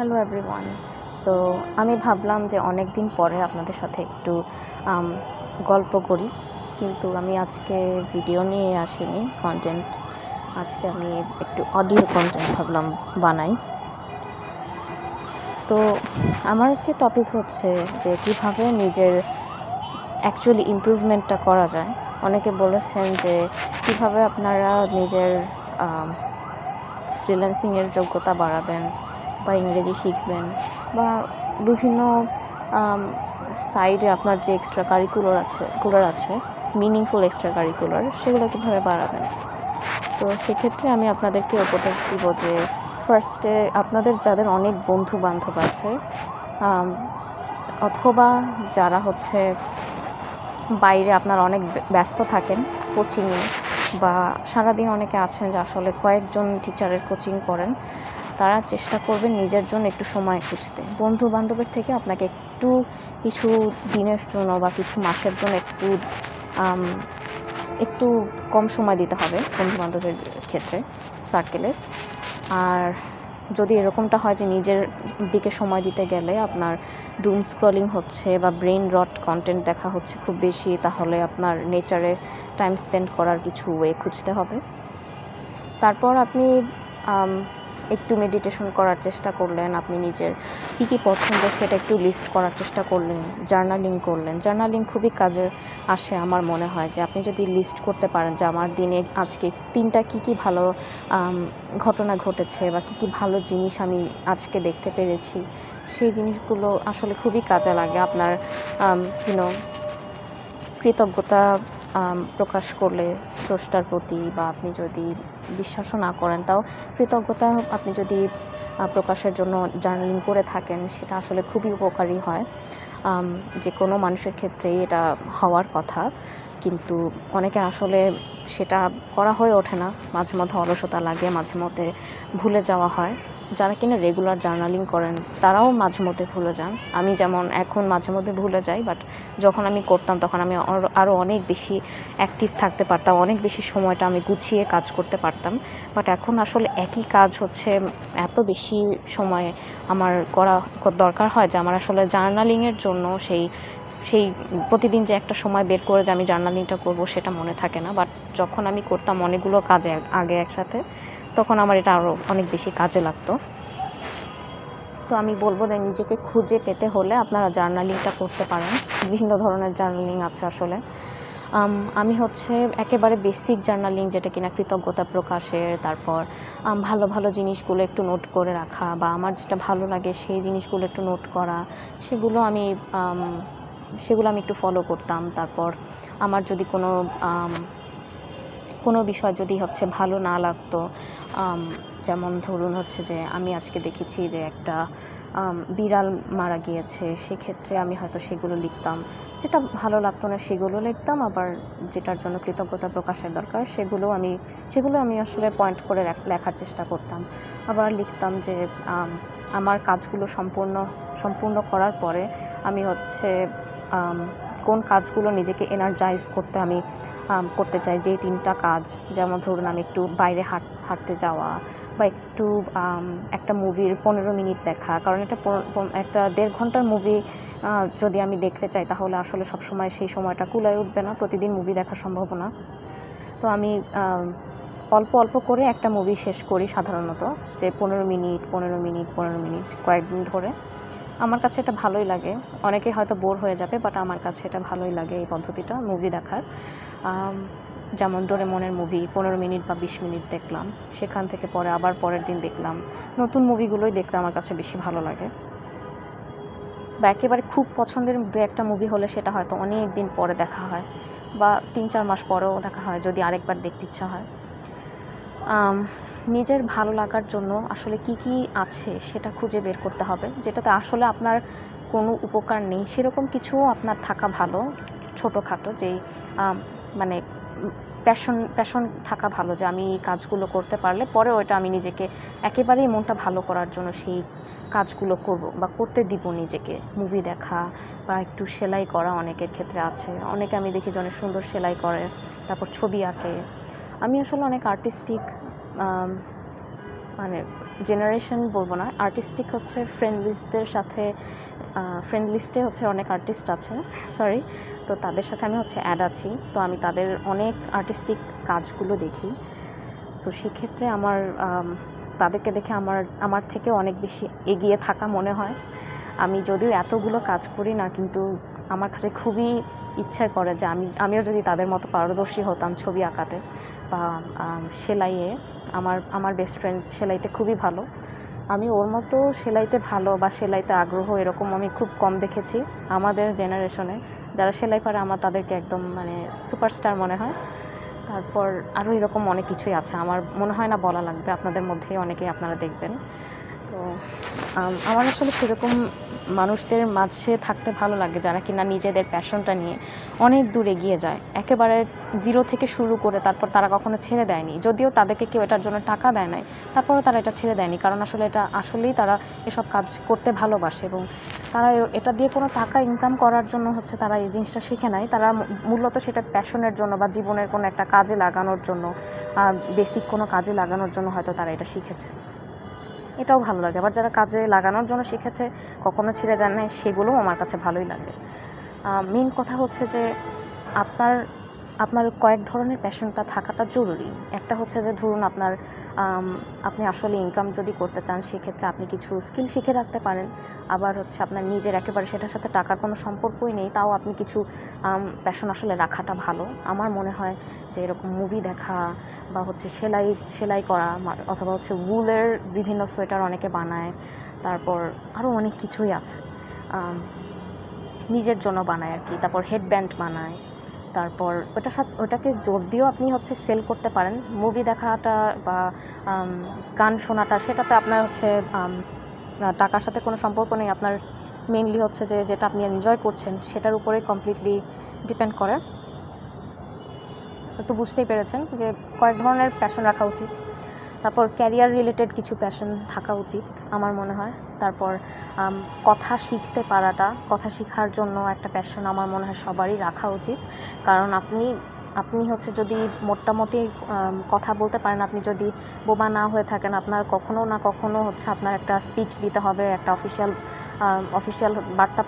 Hello everyone so আমি ভাবলাম যে অনেক দিন পরে আপনাদের সাথে একটু গল্প করি। কিন্তু আমি আজকে ভিডিও নিয়ে আসিনি কন্টেন্ট আজকে আমি একটু অডিও কন্টেন্ট ভাবলাম বানাই। তো, আমার আজকে টপিক হচ্ছে যে কীভাবে নিজের অ্যাকচুয়ালি ইমপ্রুভমেন্টটা করা যায়। অনেকে বলেছেন যে কীভাবে আপনারা নিজের ফ্রিল্যান্সিংয়ের যোগ্যতা বাড়াবেন বা ইংরেজি শিখবেন বা বিভিন্ন সাইডে আপনার যে এক্সট্রা কারিকুলার আছে কুলার আছে মিনিংফুল এক্সট্রা কারিকুলার সেগুলো কীভাবে বাড়াবেন? তো সেক্ষেত্রে আমি আপনাদেরকে উপদেশ দিব যে ফার্স্টে আপনাদের যাদের অনেক বন্ধু বান্ধব আছে অথবা যারা হচ্ছে বাইরে আপনার অনেক ব্য- ব্যস্ত থাকেন কোচিংয়ে বা সারাদিন অনেকে আছেন যে আসলে কয়েকজন টিচারের কোচিং করেন, তারা চেষ্টা করবেন নিজের জন্য একটু সময় খুঁজতে। বন্ধু বান্ধবের থেকে আপনাকে একটু কিছু দিনের জন্য বা কিছু মাসের জন্য একটু একটু কম সময় দিতে হবে বন্ধু বান্ধবের ক্ষেত্রে সার্কেলের আর যদি এরকমটা হয় যে নিজের দিকে সময় দিতে গেলে আপনার ডুম স্ক্রলিং হচ্ছে বা ব্রেন রট কন্টেন্ট দেখা হচ্ছে খুব বেশি, তাহলে আপনার নেচারে টাইম স্পেন্ড করার কিছু ওয়ে খুঁজতে হবে। তারপর আপনি একটু মেডিটেশন করার চেষ্টা করলেন, আপনি নিজের কী কী পছন্দ সেটা একটু লিস্ট করার চেষ্টা করলেন জার্নালিং করলেন। জার্নালিং খুবই কাজে আসে আমার মনে হয় যে, আপনি যদি লিস্ট করতে পারেন যে, আমার দিনে আজকে তিনটা কী কী ভালো ঘটনা ঘটেছে বা কী কী ভালো জিনিস আমি আজকে দেখতে পেরেছি, সেই জিনিসগুলো আসলে খুবই কাজে লাগে আপনার ইউনো কৃতজ্ঞতা প্রকাশ করলে স্রষ্টার প্রতি বা আপনি যদি বিশ্বাসও না করেন, তাও কৃতজ্ঞতা আপনি যদি প্রকাশের জন্য জার্নালিং করে থাকেন, সেটা আসলে খুবই উপকারী হয়। যে কোনো মানুষের ক্ষেত্রেই এটা হওয়ার কথা। কিন্তু অনেকে আসলে সেটা করা হয়ে ওঠে না। মাঝে মধ্যে অলসতা লাগে, মাঝে মধ্যে ভুলে যাওয়া হয়। যারা কিনা রেগুলার জার্নালিং করেন, তারাও মাঝে মধ্যে ভুলে যান। আমি যেমন এখন মাঝে মধ্যে ভুলে যাই, বাট যখন আমি করতাম, তখন আমি আরও- অনেক বেশি অ্যাক্টিভ থাকতে পারতাম, অনেক বেশি সময়টা আমি গুছিয়ে কাজ করতে পারতাম। বাট এখন আসলে একই কাজ হচ্ছে, এত বেশি সময় আমার করা দরকার হয় যে আমার আসলে জার্নালিংয়ের জন্য সেই সেই প্রতিদিন যে একটা সময় বের করে যে আমি জার্নালিংটা করব সেটা মনে থাকে না। বাট যখন আমি করতাম অনেকগুলো কাজে আগে একসাথে, তখন আমার এটা আরও অনেক বেশি কাজে লাগতো। তো আমি বলব যে নিজেকে খুঁজে পেতে হলে আপনারা জার্নালিংটা করতে পারেন। বিভিন্ন ধরনের জার্নালিং আছে আসলে। আম, হচ্ছে একেবারে বেসিক জার্নালিং যেটা কিনা কৃতজ্ঞতা প্রকাশের তারপর ভালো ভালো জিনিসগুলো একটু নোট করে রাখা বা আমার যেটা ভালো লাগে সেই জিনিসগুলো একটু নোট করা সেগুলো আমি সেগুলো আমি একটু ফলো করতাম। তারপর আমার যদি কোনো কোনো বিষয় যদি হচ্ছে ভালো না লাগতো যেমন ধরুন হচ্ছে যে আমি আজকে দেখেছি যে একটা বিড়াল মারা গিয়েছে সেক্ষেত্রে আমি হয়তো সেগুলো লিখতাম। যেটা ভালো লাগতো না সেগুলো লিখতাম, আবার যেটার জন্য কৃতজ্ঞতা প্রকাশের দরকার সেগুলো আমি সেগুলো আমি আসলে পয়েন্ট করে লেখার চেষ্টা করতাম। আবার লিখতাম যে আমার কাজগুলো সম্পূর্ণ সম্পূর্ণ করার পরে আমি হচ্ছে কোন কাজগুলো নিজেকে এনার্জাইজ করতে আমি করতে চাই, যে তিনটা কাজ, যেমন ধরুন আমি একটু বাইরে হাঁট, হাঁটতে যাওয়া বা একটু একটা মুভির পনেরো মিনিট দেখা। কারণ একটা একটা দেড় ঘণ্টার মুভি যদি আমি দেখতে চাই, তাহলে আসলে সবসময় সেই সময়টা কুলায় উঠবে না। প্রতিদিন মুভি দেখা সম্ভব না। তো আমি অল্প অল্প করে একটা মুভি শেষ করি সাধারণত, যে পনেরো মিনিট পনেরো মিনিট পনেরো মিনিট, কয়েকদিন ধরে। আমার কাছে এটা ভালোই লাগে। অনেকে হয়তো বোর হয়ে যাবে বাট আমার কাছে এটা ভালোই লাগে এই পদ্ধতিটা মুভি দেখার। যেমন ডোরেমনের মুভি পনেরো মিনিট বা বিশ মিনিট দেখলাম। সেখান থেকে পরে আবার পরের দিন দেখলাম। নতুন মুভিগুলোই দেখতে আমার কাছে বেশি ভালো লাগে। বা একেবারে খুব পছন্দের দু একটা মুভি হলে সেটা হয়তো অনেক দিন পরে দেখা হয়, বা তিন চার মাস পরেও দেখা হয়, যদি আরেকবার দেখতে ইচ্ছা হয়। নিজের ভালো লাগার জন্য আসলে কি কি আছে সেটা খুঁজে বের করতে হবে, যেটাতে আসলে আপনার কোনো উপকার নেই। সেরকম কিছুও আপনার থাকা ভালো, ছোটোখাটো যেই মানে প্যাশন প্যাশন থাকা ভালো যে আমি এই কাজগুলো করতে পারলে পরে ওইটা আমি নিজেকে একেবারেই মনটা ভালো করার জন্য সেই কাজগুলো করব বা করতে দিব নিজেকে। মুভি দেখা বা একটু সেলাই করা অনেকের ক্ষেত্রে আছে। অনেকে আমি দেখি যে অনেক সুন্দর সেলাই করে, তারপর ছবি আঁকে। আমি আসলে অনেক আর্টিস্টিক মানে জেনারেশন বলব না আর্টিস্টিক হচ্ছে ফ্রেন্ড লিস্টদের সাথে ফ্রেন্ড লিস্টে হচ্ছে অনেক আর্টিস্ট আছে সরি তো তাদের সাথে আমি হচ্ছে অ্যাড আছি, তো আমি তাদের অনেক আর্টিস্টিক কাজগুলো দেখি, তো সেক্ষেত্রে আমার তাদেরকে দেখে আমার আমার থেকে অনেক বেশি এগিয়ে থাকা মনে হয়, আমি যদিও এতগুলো কাজ করি না, কিন্তু আমার কাছে খুবই ইচ্ছা করে যে আমি, আমিও যদি তাদের মতো পারদর্শী হতাম ছবি আঁকাতে বা সেলাইয়ে আমার আমার বেস্ট ফ্রেন্ড সেলাইতে খুবই ভালো। আমি ওর মতো সেলাইতে ভালো বা সেলাইতে আগ্রহ এরকম আমি খুব কম দেখেছি। আমাদের জেনারেশনে যারা সেলাই পারে আমার তাদেরকে একদম মানে সুপারস্টার মনে হয়। তারপর আরও এরকম অনেক কিছুই আছে। আমার মনে হয় না বলা লাগবে। আপনাদের মধ্যেই অনেকেই আপনারা দেখবেন। তো আমার আসলে সেরকম মানুষদের মাঝে থাকতে ভালো লাগে যারা কিনা নিজেদের প্যাশনটা নিয়ে অনেক দূর এগিয়ে যায়। একেবারে জিরো থেকে শুরু করে তারপর তারা কখনো ছেড়ে দেয়নি। যদিও তাদেরকে কেউ এটার জন্য টাকা দেয় নাই, তারপরেও তারা এটা ছেড়ে দেয়নি। কারণ আসলে এটা, আসলেই তারা এসব কাজ করতে ভালোবাসে এবং তারা এটা দিয়ে কোনো টাকা ইনকাম করার জন্য হচ্ছে তারা এই জিনিসটা শিখে নাই। তারা মূলত সেটা প্যাশনের জন্য বা জীবনের কোনো একটা কাজে লাগানোর জন্য বেসিক কোনো কাজে লাগানোর জন্য হয়তো তারা এটা শিখেছে। এটাও ভালো লাগে। আবার যারা কাজে লাগানোর জন্য শিখেছে, কখনো ছিঁড়ে যান নাই, সেগুলোও আমার কাছে ভালোই লাগে। মেন কথা হচ্ছে যে, আপনার আপনার কয়েক ধরনের প্যাশনটা থাকাটা জরুরি। একটা হচ্ছে যে ধরুন আপনার আপনি আসলে ইনকাম যদি করতে চান, সেক্ষেত্রে আপনি কিছু স্কিল শিখে রাখতে পারেন। আবার হচ্ছে আপনার নিজের একেবারে সেটার সাথে টাকার কোনো সম্পর্কই নেই, তাও আপনি কিছু প্যাশন আসলে রাখাটা ভালো। আমার মনে হয় যে এরকম মুভি দেখা বা হচ্ছে সেলাই সেলাই করা অথবা হচ্ছে উলের বিভিন্ন সোয়েটার অনেকে বানায়, তারপর আরও অনেক কিছুই আছে। নিজের জন্য বানায় আর কি। তারপর হেডব্যান্ড বানায়। তারপর ওটা সাথে, ওটাকে যদিও আপনি হচ্ছে সেল করতে পারেন মুভি দেখাটা বা গান শোনাটা, সেটাতে আপনার হচ্ছে টাকার সাথে কোনো সম্পর্ক নেই। আপনার মেনলি হচ্ছে যে, যেটা আপনি এনজয় করছেন, সেটার উপরেই কমপ্লিটলি ডিপেন্ড করে। তো বুঝতেই পেরেছেন যে কয়েক ধরনের প্যাশন রাখা উচিত। তারপর ক্যারিয়ার রিলেটেড কিছু প্যাশন থাকা উচিত, আমার মনে হয়। তারপর কথা শিখতে পারাটা, কথা শেখার জন্য একটা প্যাশন আমার মনে হয় সবারই রাখা উচিত। কারণ আপনি আপনি হচ্ছে যদি মোটামুটি কথা বলতে পারেন, আপনি যদি বোবা না হয়ে থাকেন, আপনার কখনো না কখনো হচ্ছে আপনার একটা স্পিচ দিতে হবে, একটা অফিসিয়াল অফিসিয়াল বার্তা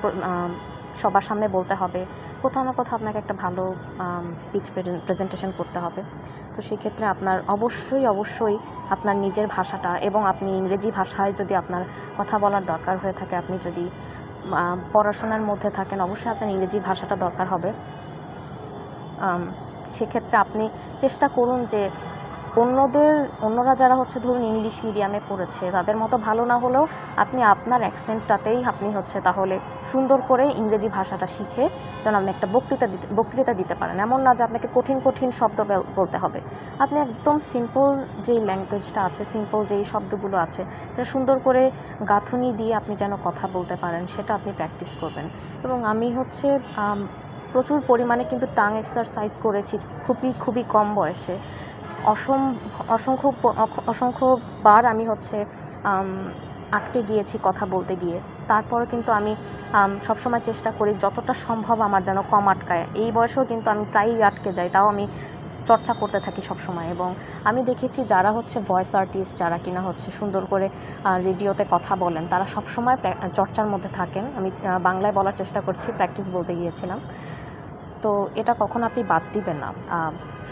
সবার সামনে বলতে হবে। কোথাও না কোথাও আপনাকে একটা ভালো স্পিচ প্রেজেন্টেশন করতে হবে। তো সেক্ষেত্রে আপনার অবশ্যই অবশ্যই আপনার নিজের ভাষাটা এবং আপনি ইংরেজি ভাষায় যদি আপনার কথা বলার দরকার হয়ে থাকে, আপনি যদি পড়াশোনার মধ্যে থাকেন, অবশ্যই আপনার ইংরেজি ভাষাটা দরকার হবে। সেক্ষেত্রে আপনি চেষ্টা করুন যে অন্যদের, অন্যরা যারা হচ্ছে ধরুন ইংলিশ মিডিয়ামে পড়েছে, তাদের মতো ভালো না হলেও আপনি আপনার অ্যাকসেন্টটাতেই আপনি হচ্ছে তাহলে সুন্দর করে ইংরেজি ভাষাটা শিখে যেন আপনি একটা বক্তৃতা দিতে বক্তৃতা দিতে পারেন। এমন না যে আপনাকে কঠিন কঠিন শব্দ বলতে হবে। আপনি একদম সিম্পল যেই ল্যাঙ্গুয়েজটা আছে সিম্পল যেই শব্দগুলো আছে, সেটা সুন্দর করে গাঁথুনি দিয়ে আপনি যেন কথা বলতে পারেন, সেটা আপনি প্র্যাকটিস করবেন। এবং আমি হচ্ছে প্রচুর পরিমাণে কিন্তু টাং এক্সারসাইজ করেছি, খুবই খুবই কম বয়সে। অসম, অসংখ্য অসংখ্যবার আমি হচ্ছে আটকে গিয়েছি কথা বলতে গিয়ে। তারপরে কিন্তু আমি সবসময় চেষ্টা করি যতটা সম্ভব আমার যেন কম আটকায়। এই বয়সেও কিন্তু আমি প্রায়ই আটকে যাই, তাও আমি চর্চা করতে থাকি সবসময়। এবং আমি দেখেছি যারা হচ্ছে ভয়েস আর্টিস্ট যারা কিনা হচ্ছে সুন্দর করে রেডিওতে কথা বলেন, তারা সবসময় চর্চার মধ্যে থাকেন। আমি বাংলায় বলার চেষ্টা করছি প্র্যাকটিস বলতে গিয়েছিলাম। তো এটা কখনো আপনি বাদ দিবেন না।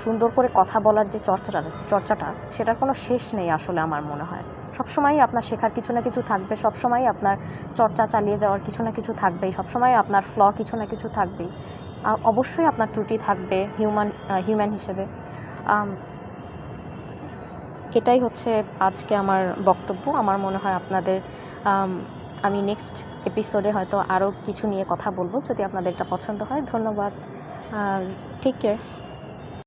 সুন্দর করে কথা বলার যে চর্চাটা চর্চাটা, সেটার কোনো শেষ নেই আসলে আমার মনে হয়। সবসময়ই আপনার শেখার কিছু না কিছু থাকবে, সবসময়ই আপনার চর্চা চালিয়ে যাওয়ার কিছু না কিছু থাকবেই সবসময় আপনার ফ্ল কিছু না কিছু থাকবেই। অবশ্যই আপনার ত্রুটি থাকবে হিউম্যান হিউম্যান হিসেবে। এটাই হচ্ছে আজকে আমার বক্তব্য। আমার মনে হয় আপনাদের, আমি নেক্সট এপিসোডে হয়তো আরও কিছু নিয়ে কথা বলব, যদি আপনাদের এটা পছন্দ হয়। ধন্যবাদ। আর টেক কেয়ার